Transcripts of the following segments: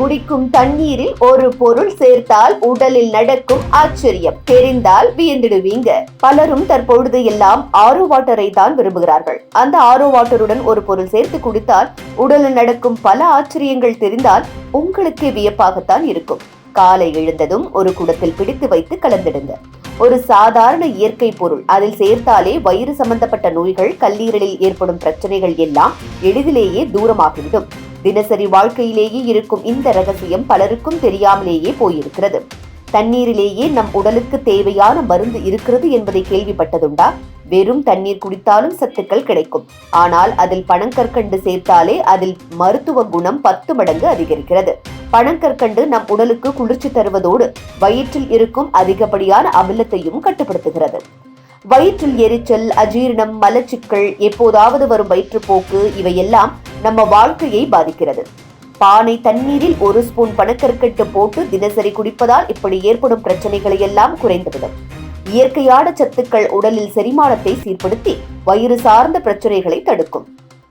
குடிக்கும் தண்ணீரில் ஒரு பொருள் சேர்த்தால் உடலில் நடக்கும் ஆச்சரியம். தெரிந்தால் வியந்திடுவீங்க. பலரும் தற்பொழுது எல்லாம் ஆரோ வாட்டரை தான் விரும்புகிறார்கள். அந்த ஆரோ வாட்டருடன் ஒரு பொருள் சேர்த்து குடித்தால் உடலில் நடக்கும் பல ஆச்சரியங்கள் தெரிந்தால் உங்களுக்கே வியப்பாகத்தான் இருக்கும். காலை எழுந்ததும் ஒரு குடத்தில் பிடித்து வைத்து கலந்திடுங்க. ஒரு சாதாரண இயற்கை பொருள். அதில் சேர்த்தாலே வயிறு சம்பந்தப்பட்ட நோய்கள் கல்லீரலில் ஏற்படும் பிரச்சனைகள் எல்லாம் எளிதிலேயே தூரமாகிவிடும். தினசரி வாழ்க்கையிலேயே இருக்கும் இந்த ரகசியம் பலருக்கும் தெரியாமலேயே போயிருக்கிறது. தண்ணீரிலேயே நம் உடலுக்கு தேவையான மருந்து இருக்கிறது என்பதை கேள்விப்பட்டதுண்டா? வெறும் தண்ணீர் குடித்தாலும் சத்துக்கள் கிடைக்கும். ஆனால் அதில் பனங்கற்கண்டு சேர்த்தாலே அதில் மருத்துவ குணம் பத்து மடங்கு அதிகரிக்கிறது. பனங்கற்கண்டு நம் உடலுக்கு குளிர்ச்சி தருவதோடு வயிற்றில் இருக்கும் அதிகப்படியான அமிலத்தையும் கட்டுப்படுத்துகிறது. வயிற்றில் எரிச்சல் அஜீரணம் மலச்சிக்கல் எப்போதாவது வரும் வயிற்றுப்போக்கு இவையெல்லாம் நம்ம வாழ்க்கையை பாதிக்கிறது. பானை தண்ணீரில் ஒரு ஸ்பூன் பனக்கற்கட்டு போட்டு தினசரி குடிப்பதால் இப்படி ஏற்படும் பிரச்சனைகளை எல்லாம் குறைந்துவிடும். இயற்கையான சத்துக்கள் உடலில் செரிமானத்தை சீர்படுத்தி வயிறு சார்ந்த பிரச்சனைகளை தடுக்கும்.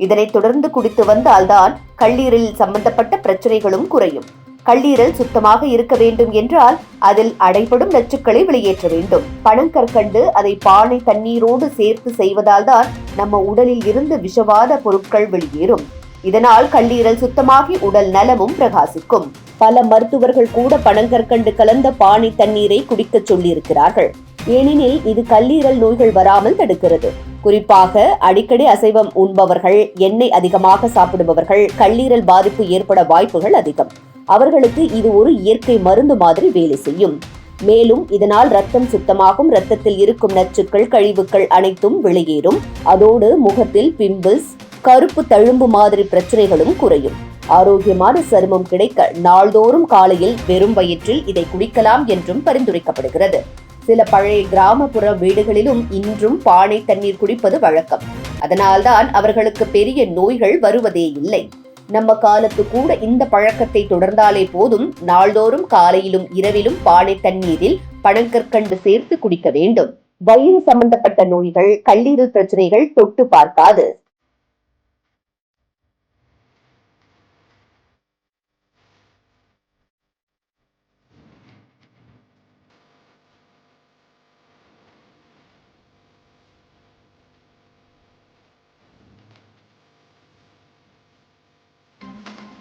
இதனை தொடர்ந்து குடித்து வந்தால்தான் கல்லீரல் சம்பந்தப்பட்ட பிரச்சனைகளும் குறையும். கல்லீரல் சுத்தமாக இருக்க வேண்டும் என்றால் அதில் அடைபடும் நச்சுக்களை வெளியேற்ற வேண்டும். பனங்கற்கண்டு அதை பானை தண்ணீரோடு சேர்த்து செய்வதால் தான் நம்ம உடலில் இருந்து விஷவாத பொருட்கள் வெளியேறும். இதனால் கல்லீரல் சுத்தமாகி உடல் நலமும் பிரகாசிக்கும். பல மருத்துவர்கள் கூட பனங்கற்கண்டு கலந்த பானை தண்ணீரை குடிக்கச் சொல்லியிருக்கிறார்கள். ஏனெனில் இது கல்லீரல் நோய்கள் வராமல் தடுக்கிறது. குறிப்பாக அடிக்கடி அசைவம் உண்பவர்கள் எண்ணெய் அதிகமாக சாப்பிடுபவர்கள் கல்லீரல் பாதிப்பு ஏற்பட வாய்ப்புகள் அதிகம். அவர்களுக்கு இது ஒரு இயற்கை மருந்து மாதிரி வேலை செய்யும். மேலும் இதனால் ரத்தம் சுத்தமாகும் ரத்தத்தில் இருக்கும் நச்சுக்கள் கழிவுகள் அனைத்தும் வெளியேறும். அதோடு முகத்தில் பிம்பிள்ஸ் கருப்பு தழும்பு மாதிரி பிரச்சனைகளும் குறையும். ஆரோக்கியமான சருமம் கிடைக்க நாள்தோறும் காலையில் வெறும் வயிற்றில் இதை குடிக்கலாம் என்றும் பரிந்துரைக்கப்படுகிறது. சில பழைய கிராமப்புற வீடுகளிலும் இன்றும் பானை தண்ணீர் குடிப்பது வழக்கம். அதனால்தான் அவர்களுக்கு பெரிய நோய்கள் வருவதே இல்லை. நம்ம காலத்து கூட இந்த பழக்கத்தை தொடர்ந்தாலே போதும் நாள்தோறும் காலையிலும் இரவிலும் பானை தண்ணீரில் பனங்கற்கண்டு சேர்த்து குடிக்க வேண்டும். வயிறு சம்பந்தப்பட்ட நோய்கள் கல்லீரல் பிரச்சனைகள் தொட்டு பார்க்காது.